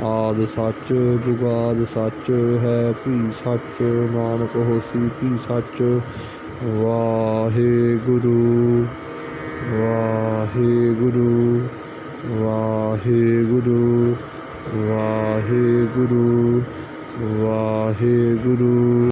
ਆਦ ਸੱਚ, ਜੁਗਾਦ ਸੱਚ ਹੈ, ਭੀ ਸੱਚ ਨਾਨਕ ਹੋਸੀ, ਭੀ ਸੱਚ ਵਾਹਿਗੁਰੂ ਵਾਹਿਗੁਰੂ ਵਾਹਿਗੁਰੂ ਵਾਹਿਗੁਰੂ ਵਾਹਿਗੁਰੂ।